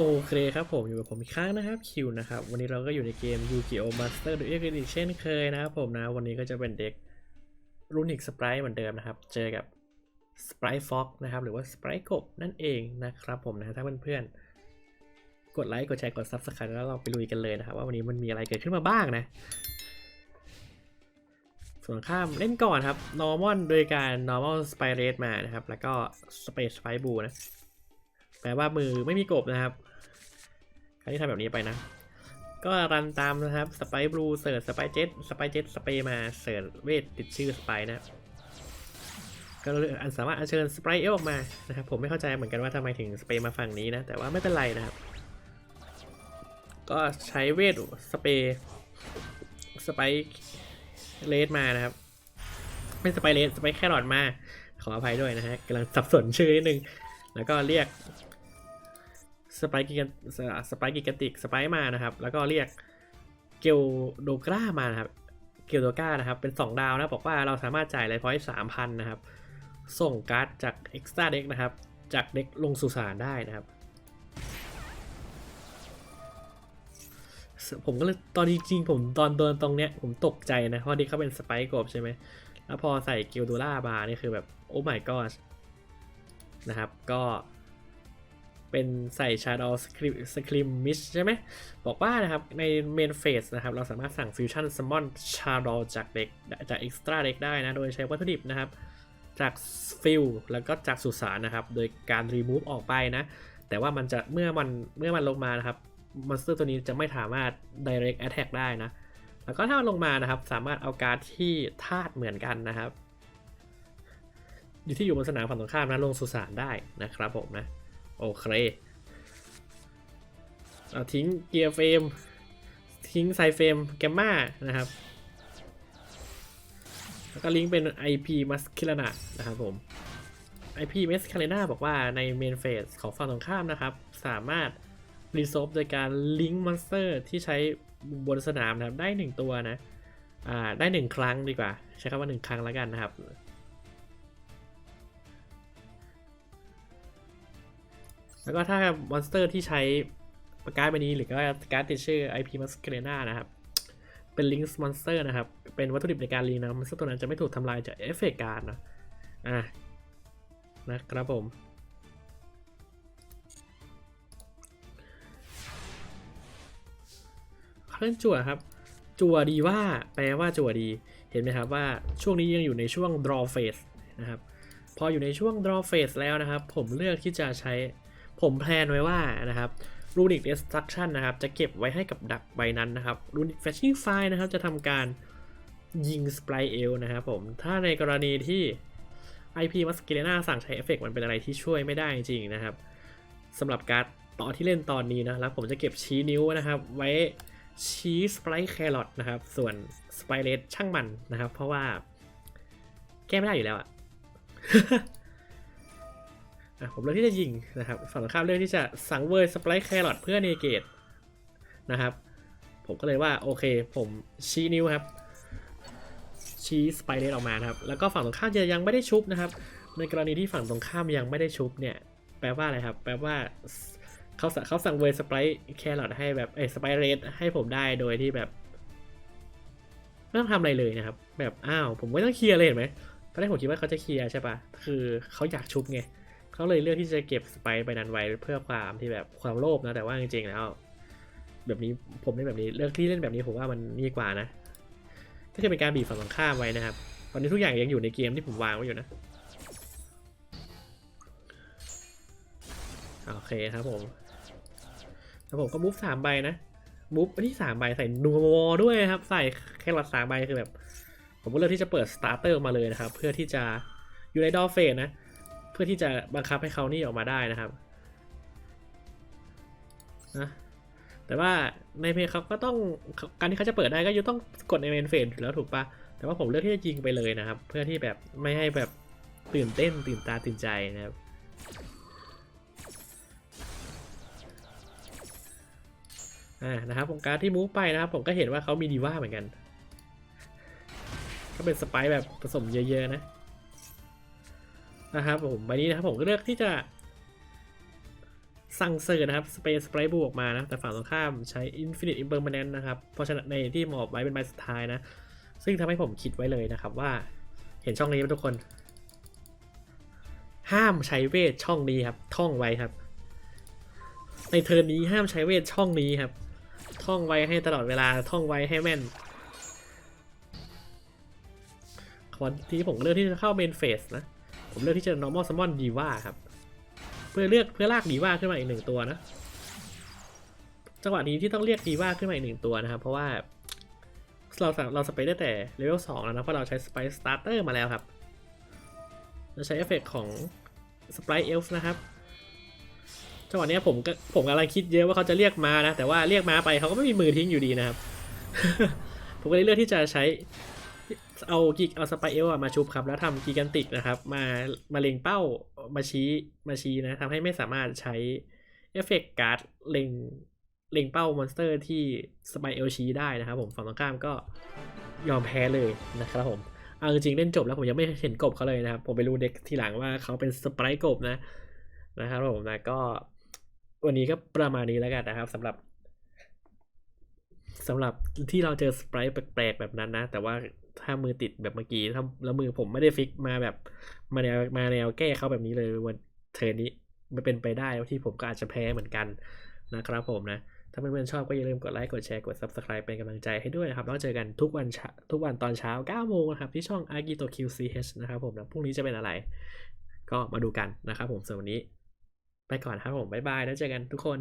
โอเคครับผมอยู่กับผมอีกครั้งนะครับคิวนะครับวันนี้เราก็อยู่ในเกม Yu-Gi-Oh! Master Duel กันอีกเช่นเคยนะครับผมนะวันนี้ก็จะเป็นเด็กรุนอีกสไปร์เหมือนเดิมนะครับ เจอกับสไปร์ฟ็อกนะครับหรือว่าสไปร์กบนั่นเองนะครับผมนะถ้าเพื่อนๆกดไลค์กดแชร์กด Subscribe แล้วเราไปลุยกันเลยนะครับ ว่าวันนี้มันมีอะไรเกิดขึ้นมาบ้างนะ ส่วนข้ามเล่นก่อนครับ normal โดยการ normal spy rate มานะครับ แล้วก็ space spy blue นะแปลว่ามือไม่มีกบนะครับ ใครที่ทำแบบนี้ไปนะ ก็รันตามนะครับสไปบลูเสิร์ชสไปเจ็ตสไปเจ็ตสเปมาเสิร์ชเวทติดชื่อสไปนะก็อันสามารถอัญเชิญสไปเอลออกมานะครับผมไม่เข้าใจเหมือนกันว่าทำไมถึงสเปมาฝั่งนี้นะ แต่ว่าไม่เป็นไรนะครับ ก็ใช้เวทสเปสไปเลสมานะครับไม่สไปเลสสไปแครอทมาขออภัยด้วยนะฮะกำลังสับสนชื่อนิดนึง แล้วก็เรียก สไปกิกันสไปกิกติกสไปมานะครับ แล้วก็เรียกเกลโดกรามานะครับ เกลโดกรานะครับ เป็น 2 ดาวนะบอกว่าเราสามารถจ่ายไลฟ์พอยต์สามพันนะครับ ส่งการ์ดจากเอ็กซ์ตร้าเด็กนะครับ จากเด็กลงสุสานได้นะครับ ผมก็เลยตอนจริงๆผมตอนเดินตรงเนี้ยผมตกใจนะ เพราะเด็กเขาเป็นสไปกบใช่ไหม แล้วพอใส่เกลโดล่าบาร์นี่คือแบบโอ้ my god นะครับ ก็ เป็นใส่ชาดอสคริมสคริมมิชใช่ไหม บอกว่านะครับ ในเมนเฟสนะครับ เราสามารถสั่งฟิวชั่นซัมมอนชาดอจากเด็กจากเอ็กซ์ตราเด็กได้นะ โดยใช้วัตถุดิบนะครับ จากฟิลแล้วก็จากสุสานนะครับ โดยการรีมูฟออกไปนะ แต่ว่ามันจะเมื่อมันเมื่อมันลงมานะครับมอนสเตอร์ตัวนี้จะไม่สามารถ direct attack ได้นะ แล้วก็ถ้ามันลงมานะครับ สามารถเอาการที่ธาตุเหมือนกันนะครับ อยู่ที่อยู่บนสนามฝั่งตรงข้ามนะลงสุสานได้นะครับผมนะ โอเคเอาทิ้งเกียร์เฟรม ทิ้งไซเฟรมแกมมานะครับ แล้วก็ลิงก์เป็น IP m a s c u l a n a นะครับผม IP m a s c u l a n a บอกว่าในเมนเฟสของฝั่งตรงข้ามนะครับ สามารถรีโซฟโดยการลิงก์มอนสเตอร์ที่ใช้บนสนามนะครับ ได้ 1 ตัวนะ อ่า ได้ 1 ครั้งดีกว่า ใช้คำว่า 1 ครั้งแล้วกันนะครับ แล้วก็ถ้ามอนสเตอร์ที่ใช้ประการ์ดใบนี้หรือก็การ์ดติดชื่อ IP m a s c u l a n a นะครับ เป็นลิงก์มอนสเตอร์นะครับ เป็นวัตถุดิบในการลิงนะมอนสเตอร์ตัวนั้นจะไม่ถูกทำลายจากเอฟเฟกต์การ์ดนะอะนะครับผมเล่นจั่วครับ จั่วดีว่าแปลว่าจั่วดี เห็นไหมครับว่าช่วงนี้ยังอยู่ในช่วง draw phase นะครับ พออยู่ในช่วง draw phase แล้วนะครับ ผมเลือกที่จะใช้ ผมแพลนไว้ว่านะครับ runic destruction นะครับจะเก็บไว้ให้กับดักใบนั้นนะครับ runic flashing fire นะครับจะทำการยิง sprite e l นะครับผมถ้าในกรณีที่ IP m a s c u l a n a สั่งใช้เอฟเฟกมันเป็นอะไรที่ช่วยไม่ได้จริงนะครับสำหรับการ์ดตอนที่เล่นตอนนี้นะแล้วผมจะเก็บชี้นิ้วนะครับไว้ชี้สไปร์แครอทนะครับส่วนสไปเลสช่างมันนะครับ เพราะว่าแก้ไม่ได้อยู่แล้วอะ อะผมเลือกที่จะยิงนะครับ ฝั่งตรงข้ามเลือกที่จะสังเวยสไปร์แครอทเพื่อเนเกตนะครับ ผมก็เลยว่าโอเค ผมชี้นิ้วครับ ชี้สไปเลสออกมานะครับ แล้วก็ฝั่งตรงข้ามจะยังไม่ได้ชุบนะครับ ในกรณีที่ฝั่งตรงข้ามยังไม่ได้ชุบเนี่ย แปลว่าอะไรครับ แปลว่าเขาสั่งเขาสั่งเวอร์สไปร์แครอทให้แบบเอสไปเรสให้ผมได้โดยที่แบบไม่ต้องทำอะไรเลยนะครับ แบบอ้าวผมไม่ต้องเคลียร์เลยเห็นไหมตอนแรกผมคิดว่าเขาจะเคลียร์ใช่ปะคือเขาอยากชุบไง เขาเลยเลือกที่จะเก็บสไปไปนั้นไว้เพื่อความที่แบบความโลภนะแต่ว่าจริงๆแล้ว แบบนี้ผมเล่นแบบนี้เลือกที่เล่นแบบนี้ผมว่ามันนี่กว่านะ ก็จะเป็นการบีบฝั่งตรงข้ามไว้นะครับ ตอนนี้ทุกอย่างยังอยู่ในเกมที่ผมวางไว้อยู่นะโอเคครับผมแล้วผมก็มูฟสามใบนะมูฟอันที่สามใบใส่นูวอด้วยครับ ใส่แครอทสามใบคือแบบ ผมก็เลือกที่จะเปิดสตาร์เตอร์มาเลยนะครับ เพื่อที่จะอยู่ในดอเฟสนะ พื่อที่จะบังคับให้เขานี่ออกมาได้นะครับนะแต่ว่าในเพจเขาก็ต้องการที่เขาจะเปิดได้ก็ยังต้องกดในเมนเฟสอยู่แล้วถูกปะแต่ว่าผมเลือกที่จะยิงไปเลยนะครับ เพื่อที่แบบไม่ให้แบบตื่นเต้นตื่นตาตื่นใจนะครับอ่านะครับผมการที่มูฟไปนะครับ ผมก็เห็นว่าเขามีดีว่าเหมือนกันก็เป็นสไปร์แบบผสมเยอะๆนะ นะครับผมใบนี้นะครับผมก็เลือกที่จะสั่งเซิร์นะครับสเปซสไปร์บวกมานะ แต่ฝั่งตรงข้ามใช้ Infinite Impermanent นะครับ เพราะฉะนั้นในที่หมอบไว้เป็นใบสุดท้ายนะ ซึ่งทำให้ผมคิดไว้เลยนะครับว่าเห็นช่องนี้ไหมทุกคน ห้ามใช้เวทช่องนี้ครับ ท่องไว้ครับ ในเทิร์นนี้ห้ามใช้เวทช่องนี้ครับ ท่องไว้ให้ตลอดเวลาท่องไว้ให้แม่นวันที่ผมเลือกที่จะเข้าเมนเฟสนะ ผมเลือกที่จะ normal summon diva ครับ เพื่อเลือกเพื่อลากดีว่าขึ้นมาอีกหนึ่งตัวนะ จังหวะนี้ที่ต้องเรียกดีว่าขึ้นมาอีกหนึ่งตัวนะครับ เพราะว่าเราเราสเปซได้แต่เลเวลสองแล้วนะ เพราะเราใช้สไปสตาร์เตอร์มาแล้วครับ เราใช้เอฟเฟกต์ของสไปเอลส์นะครับ จังหวะนี้ผมก็ผมกำลังคิดเยอะว่าเขาจะเรียกมานะ แต่ว่าเรียกมาไปเขาก็ไม่มีมือทิ้งอยู่ดีนะครับ ผมก็เลยเลือกที่จะใช้ เอากิกเอาสไปเอลมาชุบครับ แล้วทำกิกันติกนะครับ มามาเล็งเป้ามาชี้มาชี้นะทำให้ไม่สามารถใช้เอฟเฟกต์การ์ดเล็งเล็งเป้ามอนสเตอร์ที่สไปเอลชี้ได้นะครับผมฝั่งตรงข้ามก็ยอมแพ้เลยนะครับผมเอาจริงเล่นจบแล้วผมยังไม่เห็นกบเขาเลยนะครับ ผมไปรู้เด็กทีหลังว่าเขาเป็นสไปร์กบนะนะครับผมนะก็ วันนี้ก็ประมาณนี้แล้วกันนะครับสำหรับสำหรับที่เราเจอสไปร์แปลกๆแบบนั้นนะ แต่ว่า ถ้ามือติดแบบเมื่อกี้ถ้าแล้วมือผมไม่ได้ฟิกมาแบบ มาแนวมาแนวแก้เขาแบบนี้เลยวันเทอร์นี้มันเป็นไปได้ที่ผมก็อาจจะแพ้เหมือนกันนะครับผมนะ ถ้าเพื่อนๆชอบก็อย่าลืมกดไลค์ กดแชร์ กด Subscribe เป็นกำลังใจให้ด้วยนะครับ แล้วเจอกันทุกวันเช้าทุกวันตอนเช้า 9 โมงนะครับ ที่ช่อง Agito QCH นะครับผมนะพรุ่งนี้จะเป็นอะไร ก็มาดูกันนะครับผมส่วนวันนี้ ไปก่อนครับผม บ๊ายบาย แล้วเจอกันทุกคน